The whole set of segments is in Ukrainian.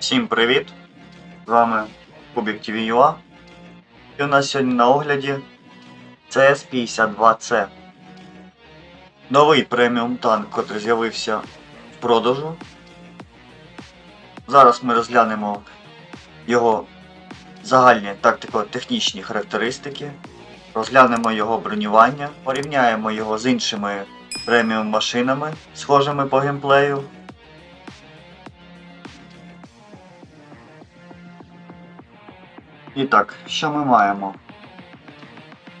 Всім привіт! З вами Кубік TV.ua І у нас сьогодні на огляді CS52C. Новий преміум танк, який з'явився в продажу. Зараз ми розглянемо його загальні тактико-технічні характеристики, розглянемо його бронювання, порівняємо його з іншими преміум машинами, схожими по геймплею. І так, що ми маємо?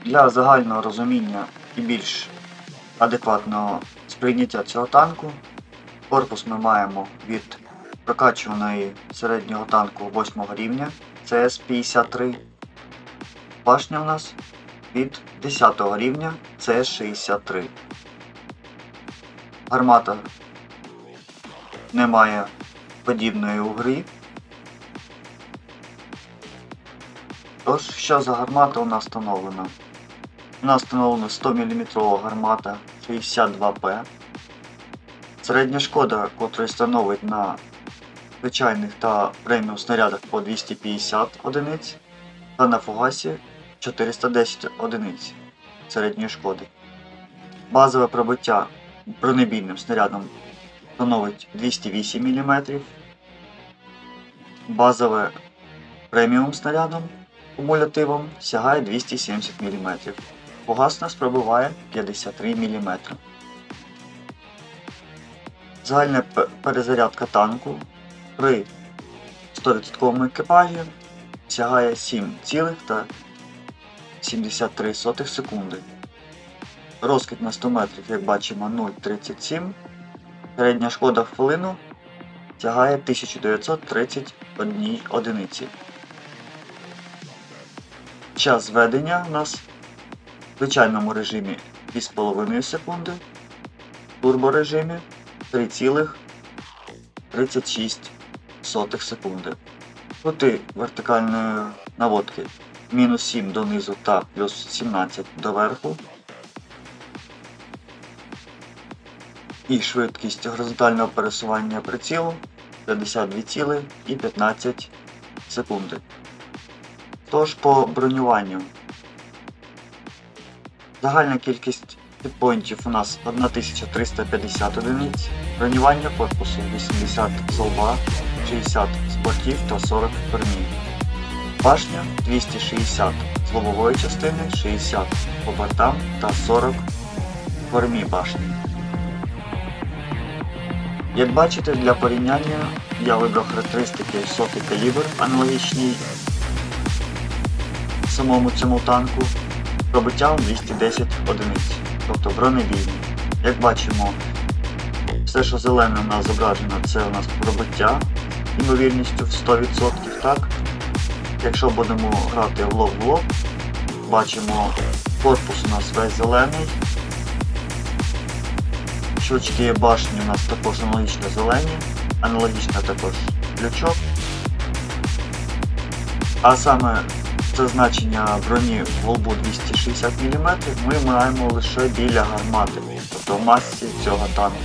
Для загального розуміння і більш адекватного сприйняття цього танку, корпус ми маємо від прокачуваної середнього танку 8 рівня CS53. Башня у нас від 10 рівня CS63. Гармата немає подібної у. Тож, що за гармата у нас встановлена? У нас встановлена 100 мм гармата 62П. Середня шкода, котра становить на звичайних та преміум снарядах по 250 одиниць, та на фугасі 410 одиниць середньої шкоди. Базове пробиття бронебійним снарядом становить 208 мм. Базове преміум снарядом кумулятивом сягає 270 мм. Фугас нас пробиває 53 мм. Загальна перезарядка танку при 100% екіпажі сягає 7,73 секунди. Розкид на 100 метрів, як бачимо, 0,37. Середня шкода в хвилину сягає 1931 одиниці. Час зведення у нас в звичайному режимі 2,5 секунди, в турборежимі 3,36 секунди. Кути вертикальної наводки мінус 7 донизу та плюс 17 до верху. І швидкість горизонтального пересування прицілу 52,15 секунди. Тож по бронюванню. Загальна кількість підпоінтів у нас 1350 одиниць, бронювання корпусу 80 з лба, 60 з бортів та 40 в кормі. Башня 260 з лобової частини, 60 по бортам та 40 в кормі башні. Як бачите, для порівняння я вибрав характеристики сотий калібр, аналогічні самому цьому танку пробиттям 210 одиниць, тобто бронебійний. Як бачимо, все, що зелене у нас зображено, це у нас пробиття ймовірністю в 100%. так? Якщо будемо грати в лоб в лоб, бачимо корпус у нас весь зелений. Щучки башні у нас також аналогічно зелені, аналогічно також лючок. А саме це значення броні в лбу 260 мм ми маємо лише біля гармати, тобто в масці цього танку.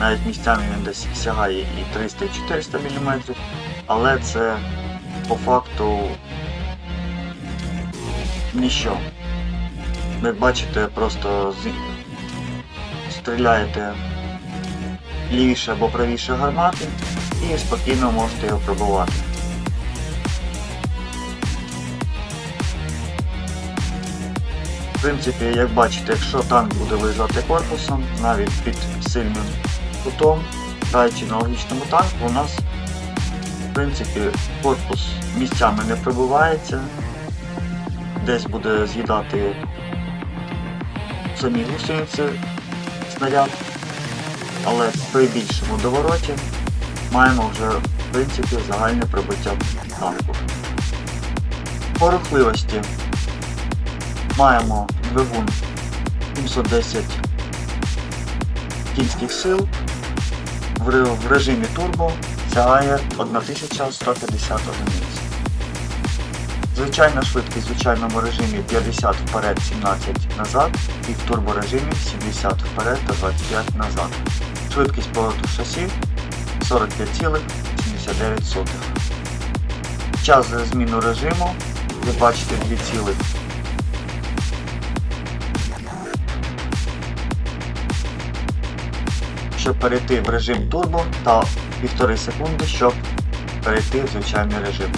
Навіть місцями він десь сягає і 300-400 мм, але це по факту ніщо. Ви бачите, просто з... стріляєте лівіше або правіше гармати і спокійно можете його пробувати. Принципі, як бачите, якщо танк буде виїжджати корпусом, навіть під сильним кутом, граючи на логічному танку, у нас в принципі корпус місцями не пробивається, десь буде з'їдати самі гусениці снаряд, але при більшому довороті маємо вже в принципі загальне пробиття танку. По рухливості Маємо двигун 710 кінських сил. В режимі турбо сягає 1150 одиниць. Звичайна швидкість в звичайному режимі 50 вперед, 17 назад і в турборежимі 70 вперед та 25 назад. Швидкість повороту шасі 45,79. Час зміну режиму ви бачите 2,5. Щоб перейти в режим турбо та 1,5 секунди, щоб перейти в звичайний режим.